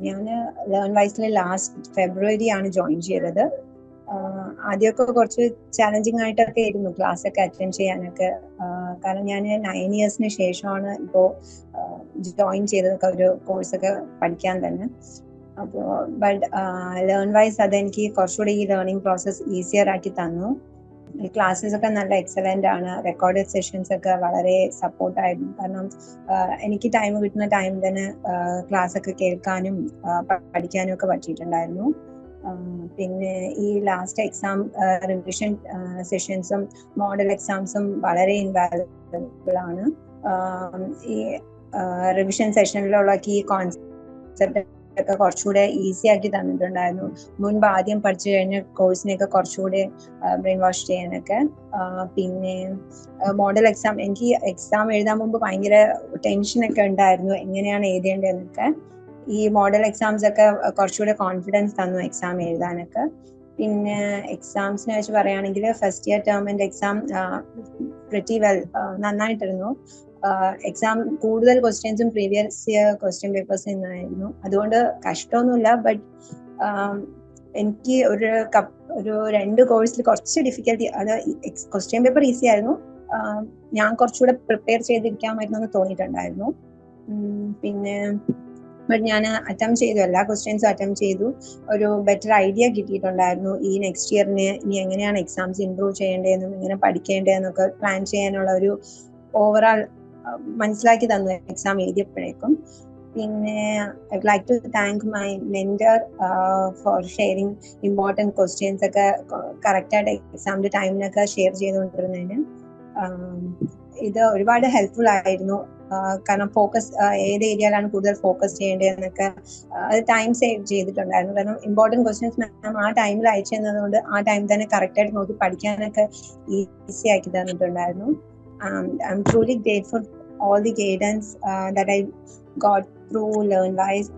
ഞാൻ learn വൈസിൽ last ഫെബ്രുവരി ആണ് join ചെയ്തത്. ആദ്യമൊക്കെ കുറച്ച് ചാലഞ്ചിങ് ആയിട്ടൊക്കെ ആയിരുന്നു ക്ലാസ് ഒക്കെ അറ്റൻഡ് ചെയ്യാനൊക്കെ. കാരണം ഞാൻ നയൻ ഇയേഴ്സിന് ശേഷമാണ് ഇപ്പോൾ ജോയിൻ ചെയ്തതൊക്കെ ഒരു കോഴ്സൊക്കെ പഠിക്കാൻ തന്നെ. അപ്പോൾ ബട്ട് ലേൺ വൈസ് അതെനിക്ക് കുറച്ചുകൂടി ഈ ലേണിംഗ് പ്രോസസ് ഈസിയർ ആക്കി തന്നു. ക്ലാസ്സസ് ഒക്കെ നല്ല എക്സലന്റ് ആണ്. റെക്കോർഡഡ് സെഷൻസ് ഒക്കെ വളരെ സപ്പോർട്ട് ആയിരുന്നു. കാരണം എനിക്ക് ടൈം കിട്ടുന്ന ടൈം തന്നെ ക്ലാസ് ഒക്കെ കേൾക്കാനും പഠിക്കാനും ഒക്കെ പറ്റിയിട്ടുണ്ടായിരുന്നു. പിന്നെ ഈ ലാസ്റ്റ് എക്സാം റിവിഷൻ സെഷൻസും മോഡൽ എക്സാംസും വളരെ ഇൻവാലുബിൾ ആണ്. ഈ റിവിഷൻ സെഷനിലുള്ള കീ കോൺസെപ്റ്റ് ഒക്കെ കുറച്ചുകൂടെ ഈസി ആക്കി തന്നിട്ടുണ്ടായിരുന്നു. മുൻപ് ആദ്യം പഠിച്ചു കഴിഞ്ഞ കോഴ്സിനെയൊക്കെ കുറച്ചുകൂടെ ബ്രെയിൻ വാഷ് ചെയ്യാനൊക്കെ. പിന്നെ മോഡൽ എക്സാം എനിക്ക് എക്സാം എഴുതാൻ മുമ്പ് ഭയങ്കര ടെൻഷനൊക്കെ ഉണ്ടായിരുന്നു. എങ്ങനെയാണ് എഴുതേണ്ടതെന്നൊക്കെ. ഈ മോഡൽ എക്സാംസ് ഒക്കെ കുറച്ചുകൂടെ കോൺഫിഡൻസ് തന്നു എക്സാം എഴുതാനൊക്കെ. പിന്നെ എക്സാംസിനെ വെച്ച് പറയുകയാണെങ്കിൽ ഫസ്റ്റ് ഇയർ ടേമിന്റെ എക്സാം പ്രിറ്റി വെൽ നന്നായിട്ടിരുന്നു. എക്സാം കൂടുതൽ ക്വസ്റ്റ്യൻസും പ്രീവിയസ് ഇയർ ക്വസ്റ്റ്യൻ പേപ്പേഴ്സ് നിന്നായിരുന്നു. അതുകൊണ്ട് കഷ്ടമൊന്നുമില്ല ബട്ട് എനിക്ക് ഒരു കപ്പ് ഒരു രണ്ട് കോഴ്സിൽ കുറച്ച് ഡിഫിക്കൽട്ടി അത് ക്വസ്റ്റ്യൻ പേപ്പർ ഈസി ആയിരുന്നു. ഞാൻ കുറച്ചുകൂടെ പ്രിപ്പയർ ചെയ്തിരിക്കാമായിരുന്നു എന്ന് തോന്നിയിട്ടുണ്ടായിരുന്നു. പിന്നെ ബട്ട് ഞാൻ അറ്റംപ്റ്റ് ചെയ്തു. എല്ലാ ക്വസ്റ്റ്യൻസും അറ്റംപ്റ്റ് ചെയ്തു. ഒരു ബെറ്റർ ഐഡിയ കിട്ടിയിട്ടുണ്ടായിരുന്നു. ഈ നെക്സ്റ്റ് ഇയറിന് ഇനി എങ്ങനെയാണ് എക്സാംസ് ഇംപ്രൂവ് ചെയ്യേണ്ടതെന്നും എങ്ങനെ പഠിക്കേണ്ടതെന്നൊക്കെ പ്ലാൻ ചെയ്യാനുള്ള ഒരു ഓവറോൾ മനസ്സിലാക്കി തന്നു എക്സാം എഴുതിയപ്പോഴേക്കും. പിന്നെ I like to thank my mentor for sharing important questions ഒക്കെ കറക്റ്റായിട്ട് എക്സാമിന്റെ ടൈമിനൊക്കെ ഷെയർ ചെയ്തുകൊണ്ടിരുന്നതിന്. ഇത് ഒരുപാട് ഹെൽപ്ഫുൾ ആയിരുന്നു. കാരണം ഫോക്കസ് ഏത് ഏരിയയിലാണ് കൂടുതൽ ഫോക്കസ് ചെയ്യേണ്ടതെന്നൊക്കെ അത് ടൈം സേവ് ചെയ്തിട്ടുണ്ടായിരുന്നു. കാരണം ഇമ്പോർട്ടന്റ് ക്വസ്റ്റ്യൻസ് മാം ആ ടൈമിൽ അയച്ചു തന്നതുകൊണ്ട് ആ ടൈം തന്നെ കറക്റ്റായിട്ട് നോക്കി പഠിക്കാനൊക്കെ ഈസി ആക്കി തന്നിട്ടുണ്ടായിരുന്നു. I'm truly great for all the guidance uh, god through learn wise